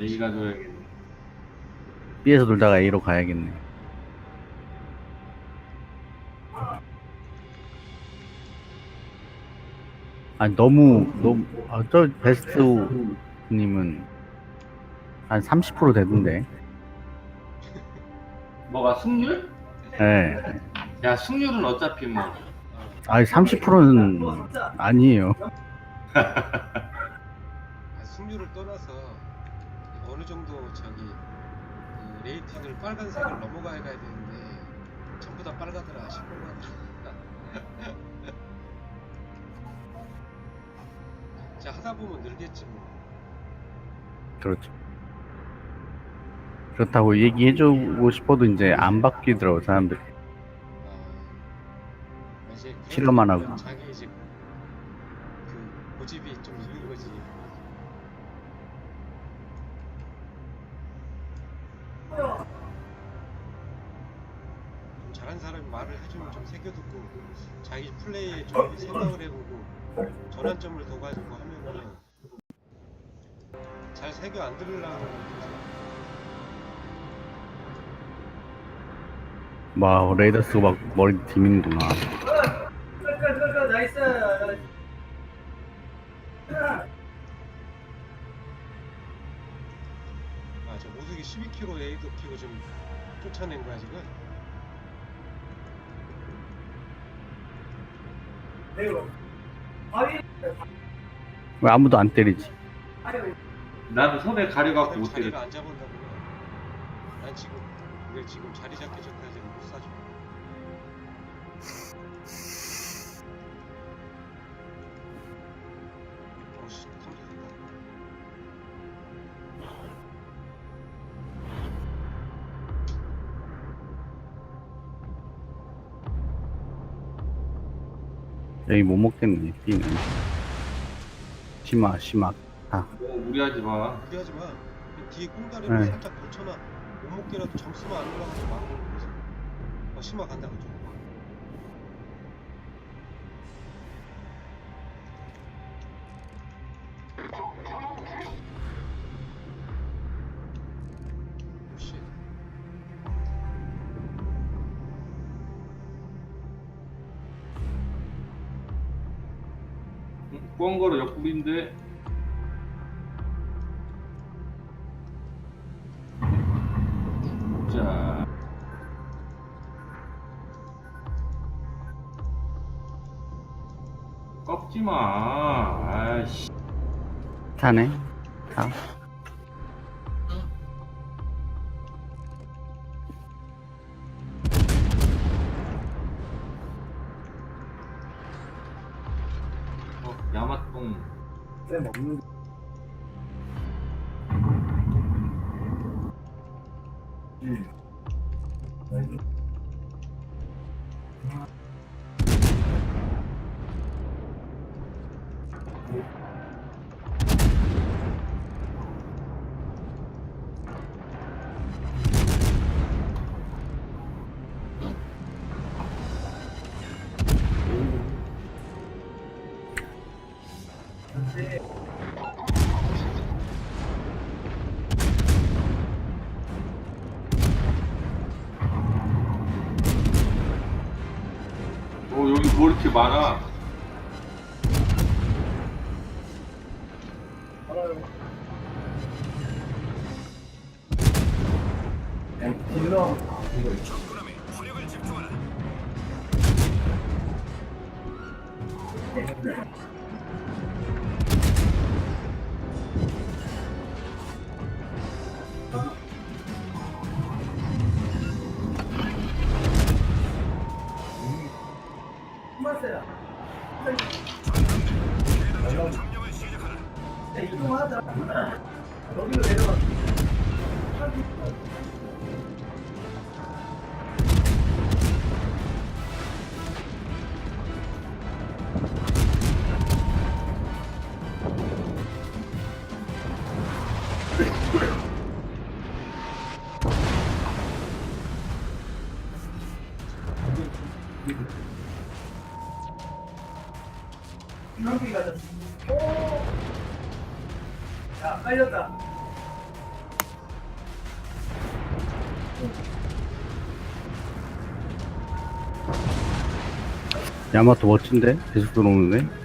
A 가져야겠네. B에서 돌다가 A로 가야겠네. 아니 너무 너무 아, 저 베스트님은 한 30% 되던데. 뭐가 승률? 예. 야 승률은 어차피 뭐 아니 30%는 아니에요. 아, 승률을 떠나서 어느 정도 저기 그 레이팅을 빨간색을 넘어가야 가야 되는데 전부 다 빨가더라 싶구나. 자 하다 보면 늘겠지 뭐. 그렇죠. 그렇다고 얘기해주고 싶어도 이제 안 바뀌더라고 사람들이. 아, 이제 그런 실험만 하고. 자기 이제 그건 좀 있는 거지. 좀 잘한 사람이 말을 해주면 좀 새겨듣고 자기 플레이에 좀 생각을 해보고 전환점을 더 가지고 하면은 잘 새겨 안 들으려고 와 레이더스가 막 머리 디미는구나. 나이스. 12kg 에이드 키고 지금 쫓아낸 거야 지금 왜 아무도 안 때리지? 나도 손에 가려갖고 못 자리를 안 잡으려고 난 지금 이게 지금 자리 잡기 전까지 못 사줘 여기 못 먹겠네. B는. 심화 심화. 아뭐 무리하지 마. 무리하지 마. 뒤에 꽁다리를 네. 살짝 걸쳐놔. 못 먹게라도 점수만 안 올라가서 거지. 어, 심화 간다 그죠? 꽝거로 옆구리인데 자 꺾지 마. 아이씨. 타네. 타. 어, 여기 뭐 이렇게 많아? 한국에 가 자. 오! 야마토 멋진데? 계속 들어오는데?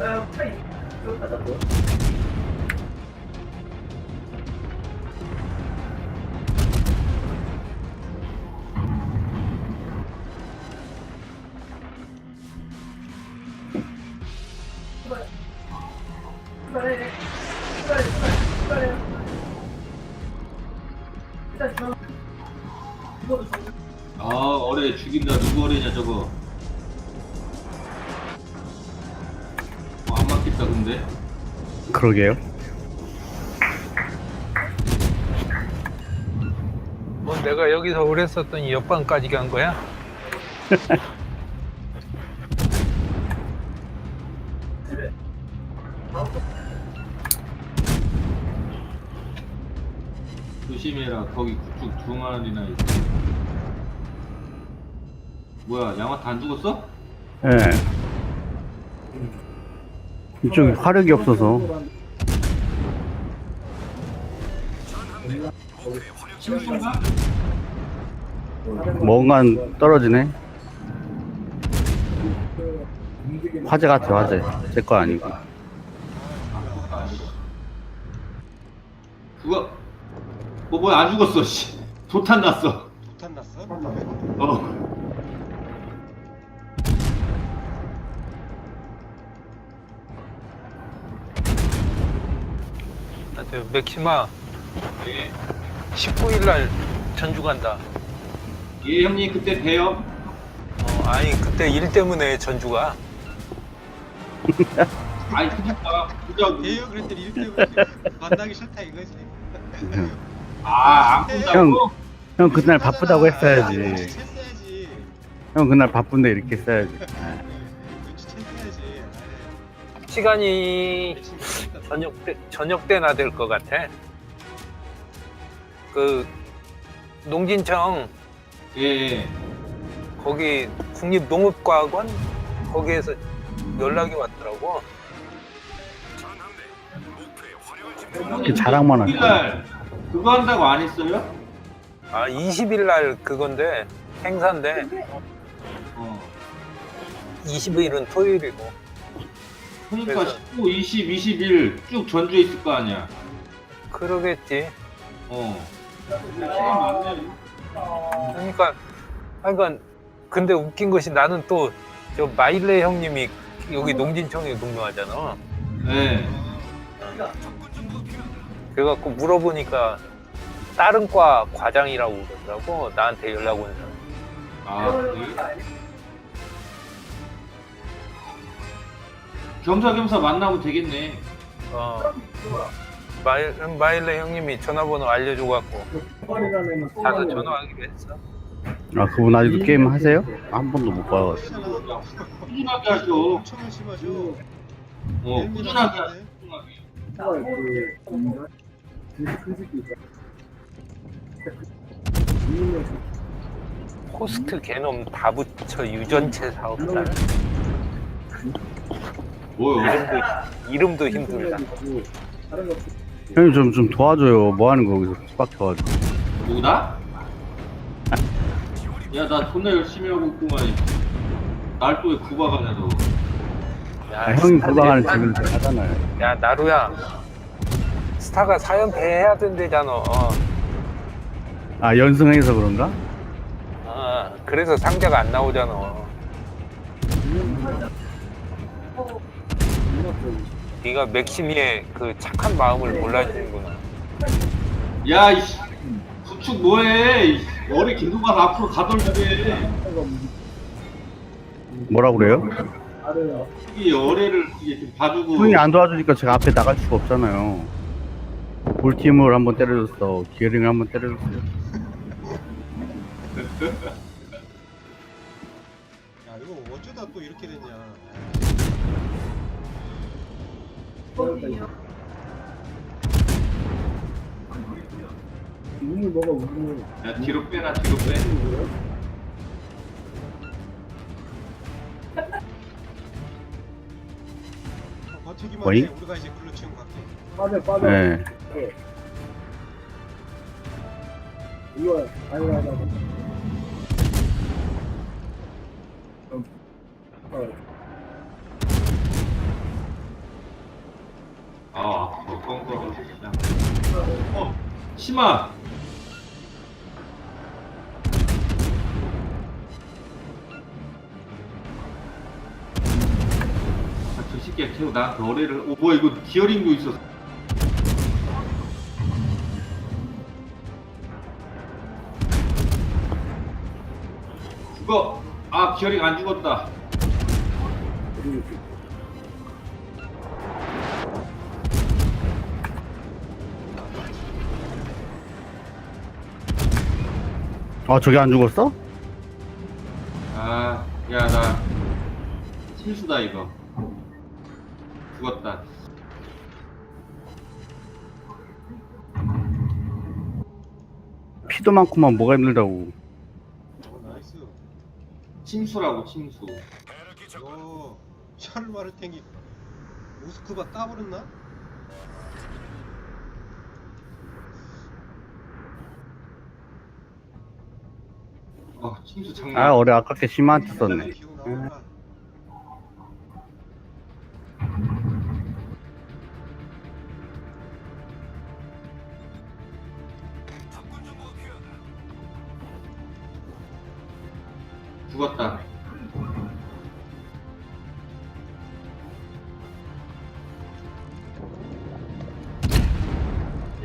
아 맞겠다 근데 그러게요. 뭐 내가 여기서 오래 썼더니 옆방까지 간 거야? 조심해라 거기 구축 두 마리나 있어 뭐야 야마토 안 죽었어? 예. 이쪽이 화력이 없어서. 뭔가 떨어지네. 화재 같아, 화재. 제 거 아니고. 그거 뭐 뭐야 안 죽었어 씨 도탄 났어 도탄 났어? 어 나한테 맥시마 예. 19일 날 전주 간다. 예 형님 그때 봬요 어, 아니 그때 일 때문에 전주가. 아니 그니까 그저 대여 그랬더니 일 때문에 만나기 싫다 이거지. 아안 본다고? 형, 그날 바쁘다고 했어야지. 눈치챘어야지. 형, 그날 바쁜데 이렇게 했어야지. 눈치챘어야지. 시간이 아이, 저녁 때 저녁 때나 될 것 같아. 그 농진청 예, 예. 거기 국립농업과학원 거기에서 연락이 왔더라고. 그 자랑만 하죠. 그날 그거 한다고 안 했어요? 아 20일 날 그건데 행사인데 어 20일은 토요일이고. 그러니까 그래서- 19, 20, 21 쭉 전주에 있을 거 아니야 그러겠지. 어 그러니까 하여간 근데 웃긴 것이 나는 또 저 마일레 형님이 여기 농진청에 근무하잖아. 네. 그래갖고 물어보니까 다른 과 과장이라고 그러더라고 나한테 연락 온 사람. 아 그래? 겸사겸사 만나면 되겠네 어, 마일, 마일레 형님이 전화번호 알려줘갖고 자가 전화하기로 했어. 아, 그분 아직도 게임 하세요? 한 번도 못 봐가지고. 꾸준하게 하죠 엄청 열심히 하죠. 어 하죠. 꾸준하게 호스트 개놈 다 붙여 유전체 사업자. 뭐요? 이름도 이름도 힘들다. 형님 좀, 좀 도와줘요. 뭐 하는 거 거기서 수박혀가지고. 누구다? 야나 존나 열심히 하고 있구만 날 또 왜 구박하냐 너 야, 아, 형님 스타들이 도망하는 딱- 재미를 잘 하잖아요. 야 나루야 스타가 4연패 해야 된대잖아. 어. 아, 연승해서 그런가? 아, 그래서 상자가 안 나오잖아. 네가 맥시미의 그 착한 마음을 몰라주는구나. 야, 이씨. 구축 뭐해? 이씨. 머리 계속 가서 앞으로 가돌게. 뭐라 그래요? 이 어뢰를 이게 좀 봐주고. 형이 안 도와주니까 제가 앞에 나갈 수가 없잖아요. 볼팀을 한번 때려줬어. 기어링을 한번 때려줬어요. 야 이거 어쩌다 또 이렇게 됐냐. 우물 먹어 우물 야 뒤로 빼라 뒤로 빼. 어, 버티기만 뭐이? 해. 우리가 이제 글로 치운 갈게. 빠져 빠져 네. 이거 아니라 아니라 어. 어. 아 아파 뻥뻥 진짜. 어 심아. 아, 저 새끼야 계속 나한테 어뢰를 오 뭐야 이거 기어링도 있었어. 죽어. 아 기어링 안 죽었다 아 저게 안 죽었어? 아 야 나 실수다 이거 죽었다 피도 많구만 뭐가 힘들다고. 어, 나이스. 침수라고 침수 오, 샤르마르탱이 모스크바 따버렸나? 어 침수 장난 아 어뢰 아깝게 심한테 썼네. 기운 나올까? 죽었다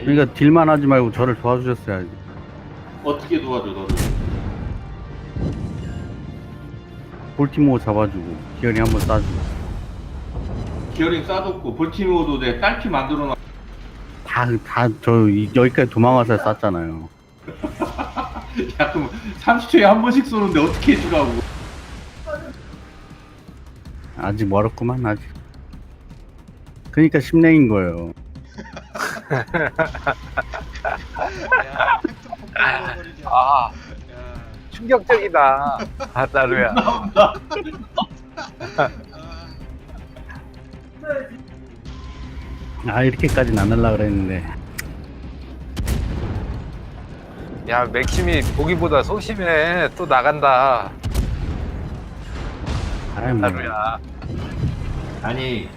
그러니까 딜만 하지 말고 저를 도와주셨어야지. 어떻게 도와줘 너를 볼티모 잡아주고 기어링 한번 쏴주고 기어링 쏴줬고 볼티모어도 내 딸피 만들어놔 다다저 여기까지 도망와서 쐈잖아요. 야 그럼 30초에 한 번씩 쏘는데 어떻게 해주라고 아직 멀었구만 아직. 그러니까 10랭인 거예요. 야. 아 야, 충격적이다. 아 나루야. 아, 아 이렇게까지는 안 하려 그랬는데. 야 맥심이 보기보다 소심해. 또 나간다. 아이 뭐. 나루야. 아니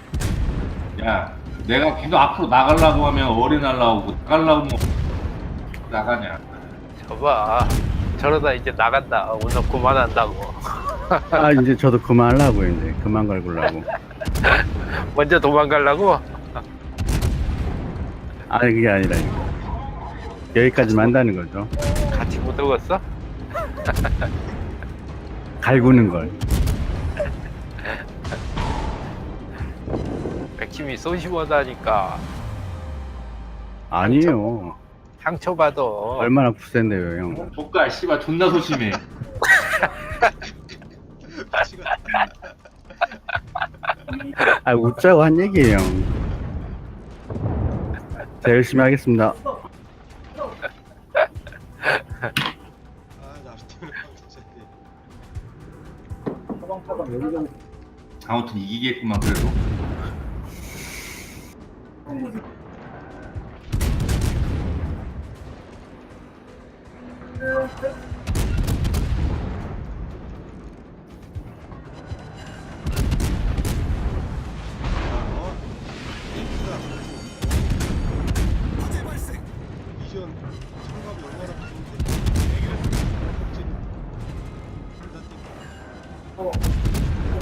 야 내가 계속 앞으로 나가려고 하면 어리 날라오고 나가려고 뭐 나가냐 저봐. 저러다 이제 나간다. 오늘 그만한다고. 아 이제 저도 그만하려고 이제 그만 갈구려고. 먼저 도망가려고? 아니 그게 아니라 이거. 여기까지만 한다는 거죠. 같이 못 오겠어? 갈구는 걸. 맥심이 소심하다니까. 아니에요. 상처받아. 얼마나 부센데 요 형. 조카 씨발 존나 소심해 아 웃자고 한 얘기예요. 자 열심히 하겠습니다. 아, 나를 아무튼 이기겠구만 그래도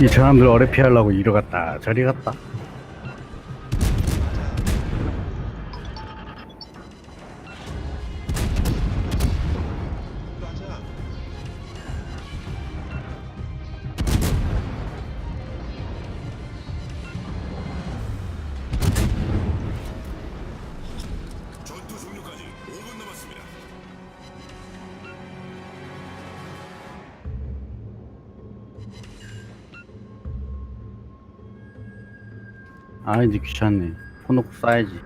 이 사람들 어뢰 피하려고 이리 갔다 저리 갔다. 아 이제 귀찮네 폰 놓고 싸야지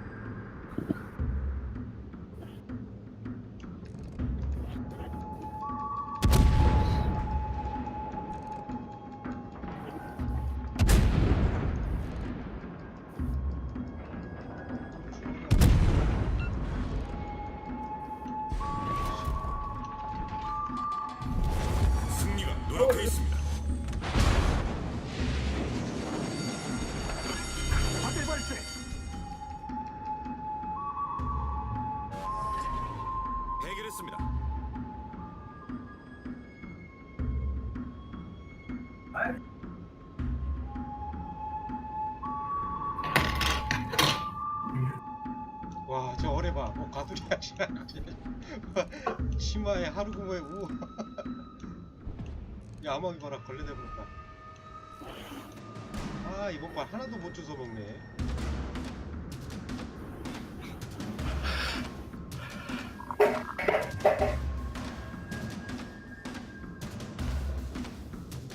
승리가 노력해 있습니다. 치마에 하루 구모에 우. 야, 아마비 봐라, 걸레대 볼까. 아, 이번 발 하나도 못 주워 먹네.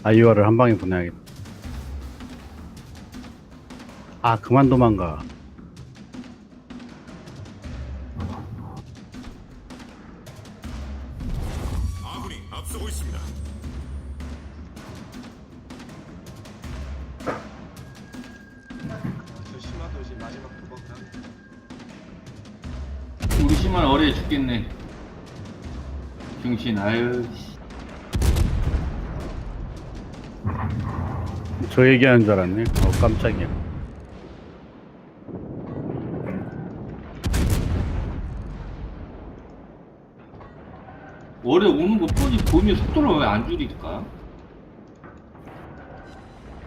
아이유아를 한 방에 보내야겠다 아 그만 도망가 심한 어뢰 죽겠네. 중신, 아유. 씨. 저 얘기하는 줄 알았네 어 깜짝이야 어뢰 오는 거 뻔히 보면 속도를 왜 안 줄일까?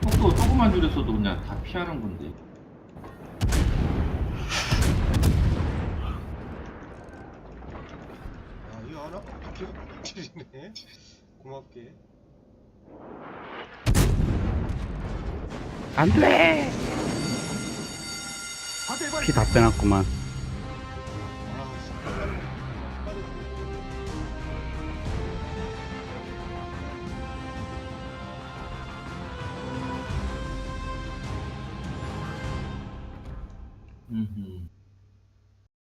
속도 조금만 줄였어도 그냥 다 피하는 건데. 아, 이거 하나? 비키가 비키 네. 고맙게. 안 돼 피 다 빼놨구만